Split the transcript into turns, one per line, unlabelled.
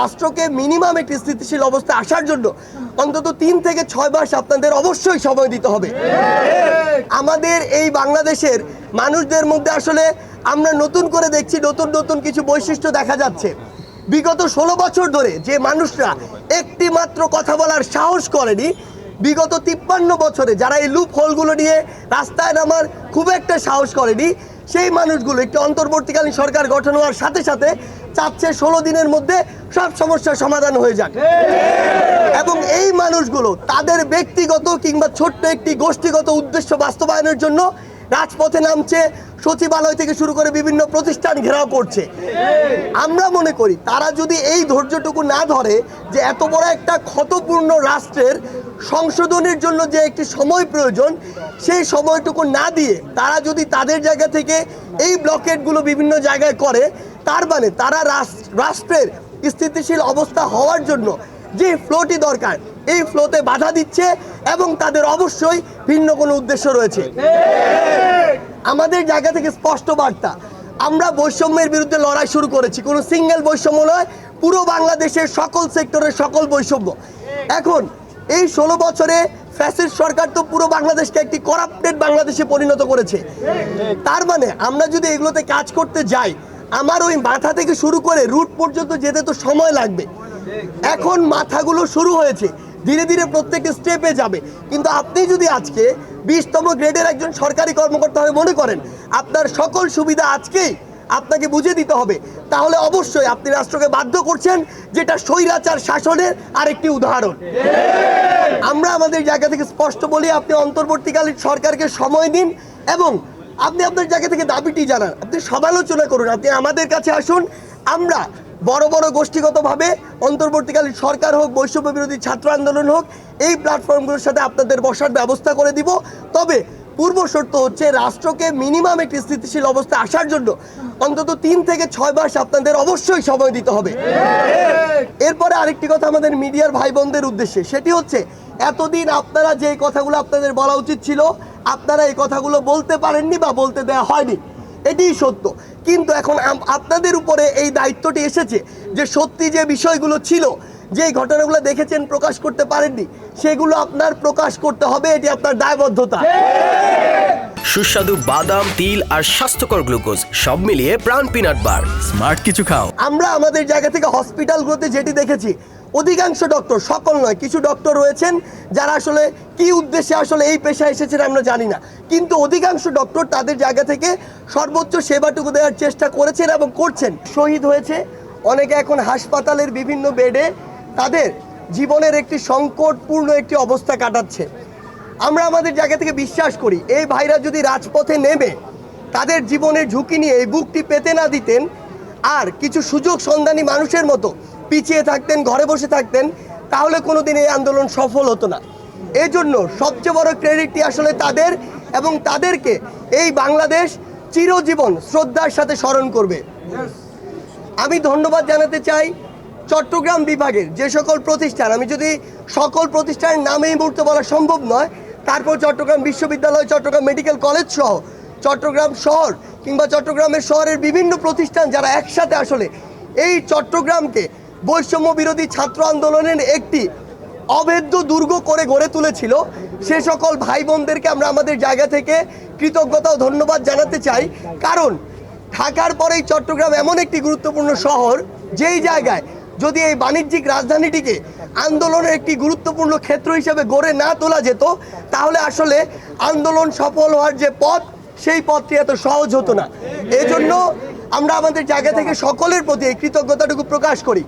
রাষ্ট্রকে মিনিমাম একটি স্থিতিশীল অবস্থা আসার জন্য অন্তত তিন থেকে ছয় মাস আপনাদের অবশ্যই সময় দিতে হবে। আমাদের এই বাংলাদেশের মানুষদের মধ্যে আসলে আমরা নতুন করে দেখছি, নতুন নতুন কিছু বৈশিষ্ট্য দেখা যাচ্ছে। বিগত ষোলো বছর ধরে যে মানুষরা একটি মাত্র কথা বলার সাহস করেনি, বিগত তিপ্পান্ন বছরে যারা এই লুপ হোলগুলো নিয়ে রাস্তায় নামার খুব একটা সাহস করেনি, সেই মানুষগুলো একটি অন্তর্বর্তীকালীন সরকার গঠন হওয়ার সাথে সাথে চাচ্ছে ষোলো দিনের মধ্যে সব সমস্যার সমাধান হয়ে যাক। এবং এই মানুষগুলো তাদের ব্যক্তিগত কিংবা ছোট্ট একটি গোষ্ঠীগত উদ্দেশ্য বাস্তবায়নের জন্য রাজপথে নামছে, সচিবালয় থেকে শুরু করে বিভিন্ন প্রতিষ্ঠান ঘেরাও করছে। আমরা মনে করি তারা যদি এই ধৈর্যটুকু না ধরে যে এত বড় একটা ক্ষতপূর্ণ রাষ্ট্রের সংশোধনের জন্য যে একটি সময় প্রয়োজন, সেই সময়টুকু না দিয়ে তারা যদি তাদের জায়গা থেকে এই ব্লকেটগুলো বিভিন্ন জায়গায় করে তার মানে তারা রাষ্ট্রের স্থিতিশীল অবস্থা হওয়ার জন্য যে ফ্লোটি দরকার, এই ফ্লোতে বাধা দিচ্ছে এবং তাদের অবশ্যই ভিন্ন কোনো উদ্দেশ্য রয়েছে। আমাদের জায়গা থেকে স্পষ্ট বার্তা, আমরা বৈষম্যের বিরুদ্ধে লড়াই শুরু করেছি। কোনো সিঙ্গেল বৈষম্য নয়, পুরো বাংলাদেশের সকল সেক্টরের সকল বৈষম্য। এখন, এই ষোলো বছরে ফ্যাসিস্ট সরকার তো পুরো বাংলাদেশকে একটি করাপ্টেড বাংলাদেশে পরিণত করেছে। তার মানে আমরা যদি এগুলোতে কাজ করতে যাই আমার ওই মাথা থেকে শুরু করে রুট পর্যন্ত যেতে তো সময় লাগবে। এখন মাথাগুলো শুরু হয়েছে। ধীরে ধীরে প্রত্যেকটা স্টেপে যাবে। কিন্তু আপনি যদি আজকে বিশতম গ্রেডের একজন সরকারি কর্মকর্তা হয়ে মনে করেন, আপনার সকল সুবিধা আজকেই আপনাকে বুঝে দিতে হবে, তাহলে অবশ্যই আপনি রাষ্ট্রকে বাধ্য করছেন, যেটা স্বৈরাচার শাসনের আরেকটি উদাহরণ। আমরা আমাদের জায়গা থেকে স্পষ্ট বলি, আপনি অন্তর্বর্তীকালীন সরকারকে সময় দিন এবং আপনি আপনার জায়গা থেকে দাবিটি জানান। আপনি সমালোচনা করুন। আপনি আমাদের কাছে আসুন। আমরা বড় বড় গোষ্ঠীগতভাবে অন্তর্বর্তীকালীন সরকার হোক বৈষম্য বিরোধী ছাত্র আন্দোলন হোক, এই প্ল্যাটফর্মগুলোর সাথে আপনাদের বসার ব্যবস্থা করে দিব। তবে পূর্ব শর্ত হচ্ছে রাষ্ট্রকে মিনিমাম একটি স্থিতিশীল অবস্থায় আসার জন্য অন্তত তিন থেকে ছয় মাস আপনাদের অবশ্যই সময় দিতে হবে। এরপরে আরেকটি কথা আমাদের মিডিয়ার ভাই বোনদের উদ্দেশ্যে, সেটি হচ্ছে এতদিন আপনারা যে কথাগুলো আপনাদের বলা উচিত ছিল, আপনারা এই কথাগুলো বলতে পারেননি বা বলতে দেওয়া হয়নি। এটিই সত্য। কিন্তু এখন আপনাদের উপরে এই দায়িত্বটি এসেছে যে সত্যি যে বিষয়গুলো ছিল যে ঘটনাগুলো দেখেছেন প্রকাশ করতে পারেননি সেগুলো আপনার প্রকাশ করতে হবে এটি আপনার দায়বদ্ধতা।
সুস্বাদু বাদাম তিল আর স্বাস্থ্যকর গ্লুকোজ সব মিলিয়ে প্রাণ পিনাট বার।
স্মার্ট কিছু খাও।
আমরা আমাদের জায়গা থেকে হসপিটালগুলোতে যেটি দেখেছি অধিকাংশ ডক্টর সকল নয় কিছু ডক্টর রয়েছেন যারা আসলে কি উদ্দেশ্যে আসলে এই পেশায় এসেছেন আমরা জানি না। কিন্তু অধিকাংশ ডক্টর তাদের জায়গা থেকে সর্বোচ্চ সেবাটুকু দেওয়ার চেষ্টা করেছেন এবং করছেন। শহীদ হয়েছে অনেকে এখন হাসপাতালের বিভিন্ন বেডে তাদের জীবনের একটি সংকটপূর্ণ একটি অবস্থা কাটাচ্ছে। আমরা আমাদের জায়গা থেকে বিশ্বাস করি, এই ভাইরা যদি রাজপথে নেমে, তাদের জীবনের ঝুঁকি নিয়ে এই বুকটি পেতে না দিতেন, আর কিছু সুযোগ সন্ধানী মানুষের মতো পিছিয়ে থাকতেন, ঘরে বসে থাকতেন, তাহলে কোনোদিন এই আন্দোলন সফল হতো না। এই জন্য সবচেয়ে বড় ক্রেডিটটি আসলে তাদের এবং তাদেরকে এই বাংলাদেশ চিরজীবন শ্রদ্ধার সাথে স্মরণ করবে। আমি ধন্যবাদ জানাতে চাই চট্টগ্রাম বিভাগের যে সকল প্রতিষ্ঠান, আমি যদি সকল প্রতিষ্ঠানের নামে এই মুহূর্তে বলা সম্ভব নয়, তারপর চট্টগ্রাম বিশ্ববিদ্যালয়, চট্টগ্রাম মেডিকেল কলেজ সহ চট্টগ্রাম শহর কিংবা চট্টগ্রামের শহরের বিভিন্ন প্রতিষ্ঠান যারা একসাথে আসলে এই চট্টগ্রামকে বৈষম্য বিরোধী ছাত্র আন্দোলনের একটি অভেদ্য দুর্গ করে গড়ে তুলেছিল, সে সকল ভাই বোনদেরকে আমরা আমাদের জায়গা থেকে কৃতজ্ঞতা ও ধন্যবাদ জানাতে চাই। কারণ ঢাকার পরেই চট্টগ্রাম এমন একটি গুরুত্বপূর্ণ শহর, যেই জায়গায় যদি এই বাণিজ্যিক রাজধানীটিকে আন্দোলনের একটি গুরুত্বপূর্ণ ক্ষেত্র হিসেবে গড়ে না তোলা যেত, তাহলে আসলে আন্দোলন সফল হওয়ার যে পথ, সেই পথটি এত সহজ হতো না। এজন্য আমরা আমাদের জায়গা থেকে সকলের প্রতি এই কৃতজ্ঞতাটুকু প্রকাশ করি।